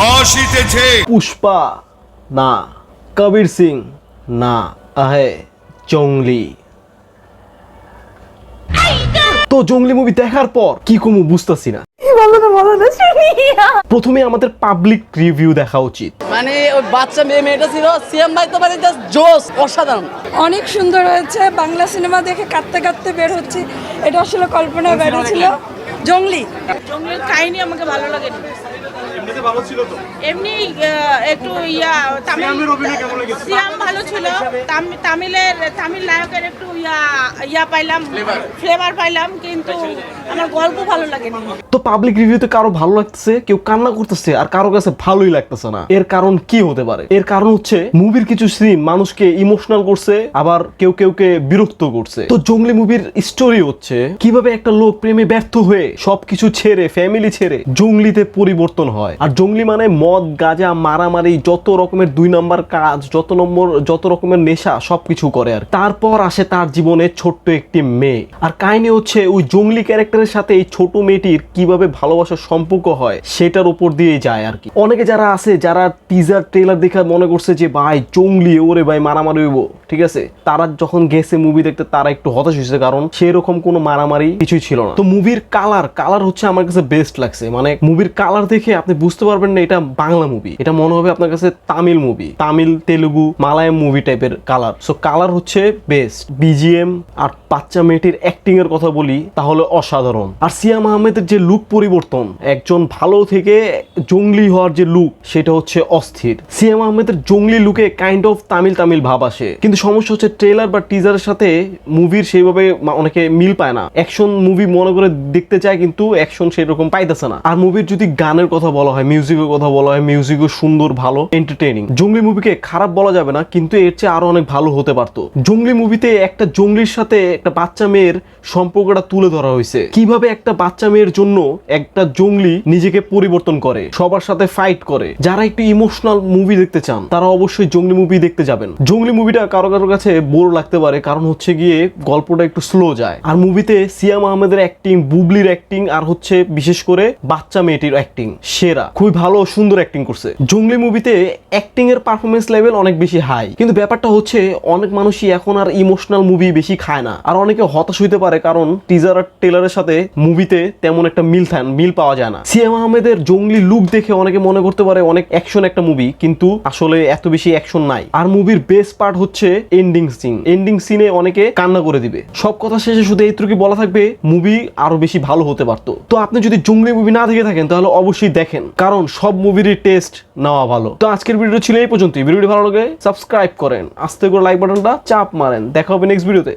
আসিতেছে পুষ্পা না। কবির সিং না। আহে জঙ্গলি। তো জঙ্গলি মুভি দেখার পর কি কমু বুঝতেছি না। বলো না বলো না শুনি প্রথমে আমাদের পাবলিক রিভিউ দেখা উচিত। মানে ওই বাচ্চা মেয়ে মেয়েটা ছিল সিএম ভাই তো মানে জাস্ট জোস অসাধারণ। অনেক সুন্দর হয়েছে বাংলা সিনেমা দেখে কাঁদতে কাঁদতে বের হচ্ছে। এটা আসলে কল্পনায় বের ছিল জঙ্গলি। জঙ্গলের কাহিনী আমাকে ভালো লাগেনি। এমনি একটু ইয়া তামিল সিয়াম ভালো ছিল। তামিলের তামিল নায়কের একটু ইয়া ইয়া পাইলাম ফ্লেভার পাইলাম কিন্তু আমার গল্প ভালো লাগেনি। তো পাবলিক রিভিউতে কারও ভালো লাগতেছে কেউ কান্না করতেছে আর কারও কাছে ভালোই লাগতেছে না। এর কারণ কি হতে পারে? এর কারণ হচ্ছে মুভির কিছু সিন মানুষকে ইমোশনাল করছে আবার কেউ কেউ কে বিরক্ত করছে। তো জঙ্গলি মুভির স্টোরি হচ্ছে কীভাবে একটা লোক প্রেমে ব্যর্থ হয়ে সবকিছু ছেড়ে ফ্যামিলি ছেড়ে জঙ্গলিতে পরিবর্তন হয়। আর জঙ্গলি মানে মদ, গাঁজা, মারামারি, যত রকমের দুই নম্বর কাজ, যত নম্বর, যত রকমের নেশা, সবকিছু করে আর তারপর আসে তার জীবনে ছোট্ট একটি মেয়ে। আর কাহিনী হচ্ছে, ওই জঙ্গলি ক্যারেক্টারের সাথে এই ছোট মেয়েটির কীভাবে ভালোবাসার সম্পর্ক হয়, সেটার উপর দিয়েই যায় আর কি। অনেকে যারা আছে, যারা টিজার ট্রেলার দেখে মনে করছে যে, ভাই, জঙ্গলি, ওরে ভাই, মারামারি হইব। ঠিক আছে? তারা যখন গেছে মুভি দেখতে, তারা একটু হতাশ হয়েছে, কারণ সেরকম কোনো মারামারি কিছুই ছিল না। তো মুভির কালার কালার হচ্ছে আমার কাছে বেস্ট লাগছে। মানে মুভির কালার দেখে আপনি বুঝতে পারবেন না এটা বাংলা মুভি এটা মনে হবে আপনার কাছে তামিল মুভি তামিল, তেলুগু মালায়াম মুভি টাইপের কালার সো কালার হচ্ছে বেস্ট বিজিএম আর বাচ্চা মেয়েটির অ্যাক্টিং এর কথা বলি, তাহলে অসাধারণ। আর সিয়াম আহমেদের যে লুক পরিবর্তন, একজন ভালো থেকে জঙ্গলি হওয়ার যে লুক সেটা হচ্ছে অস্থির। সিয়াম আহমেদের জঙ্গলি লুকে কাইন্ড অফ তামিল তামিল ভাব আসে। কিন্তু সমস্যা হচ্ছে ট্রেলার বা টিজারের সাথে মুভির সেইভাবে অনেকে মিল পায় না। অ্যাকশন মুভি মনে করে দেখতে চায়, কিন্তু অ্যাকশন সেরকম পাইতেছে না। আর মুভির যদি গানের কথা বলা হয় মিউজিকের কথা বলা হয় মিউজিকও সুন্দর, ভালো এন্টারটেইনিং জঙ্গলি মুভিকে খারাপ বলা যাবে না, কিন্তু এর চেয়ে আরও অনেক ভালো হতে পারতো। জঙ্গলি মুভিতে একটা জঙ্গলির সাথে একটা বাচ্চা মেয়ের সম্পর্কটা তুলে ধরা হয়েছে। কীভাবে একটা বাচ্চা মেয়ের জন্য একটা জঙ্গলি নিজেকে পরিবর্তন করে, সবার সাথে ফাইট করে, যারা একটু ইমোশনাল মুভি দেখতে চান, তারা অবশ্যই জঙ্গলি মুভি দেখতে যাবেন। জঙ্গলি মুভিটা কারও কারও কাছে বোর লাগতে পারে, কারণ হচ্ছে গিয়ে গল্পটা একটু স্লো যায়। আর মুভিতে সিয়াম আহমেদের অ্যাক্টিং বুবলির অ্যাক্টিং আর হচ্ছে বিশেষ করে বাচ্চা মেয়েটির অ্যাক্টিং সেরা। খুবই ভালো সুন্দর অ্যাক্টিং করছে। জঙ্গলি মুভিতে অ্যাক্টিং এর পারফরমেন্স লেভেল অনেক বেশি হাই কিন্তু ব্যাপারটা হচ্ছে, অনেক মানুষই এখন আর ইমোশনাল মুভি বেশি খায় না। আর অনেকে হতাশ হইতে পারে কারণ টিজার আর টেলারের সাথে মুভিতে তেমন একটা মিল থান, মিল পাওয়া যায় না। সিএম আহমেদের জঙ্গলি লুক দেখে অনেকে মনে করতে পারে অনেক অ্যাকশন একটা মুভি কিন্তু আসলে এত বেশি অ্যাকশন নাই। আর মুভির বেস্ট পার্ট হচ্ছে এন্ডিং সিন এন্ডিং সিনে অনেকে কান্না করে দিবে। সব কথা শেষে শুধু এইটুকু বলা থাকবে মুভি আরও বেশি ভালো হতে পারতো। তো আপনি যদি জঙ্গলি মুভি না দেখে থাকেন, তাহলে অবশ্যই দেখেন। কারণ সব মুভিরই টেস্ট নেওয়া ভালো। তো আজকের ভিডিও ছিল এই পর্যন্তই। ভিডিওটি ভালো লাগে সাবস্ক্রাইব করেন। আস্তে করে লাইক বাটনটা চাপ মারেন। দেখা হবে নেক্সট ভিডিওতে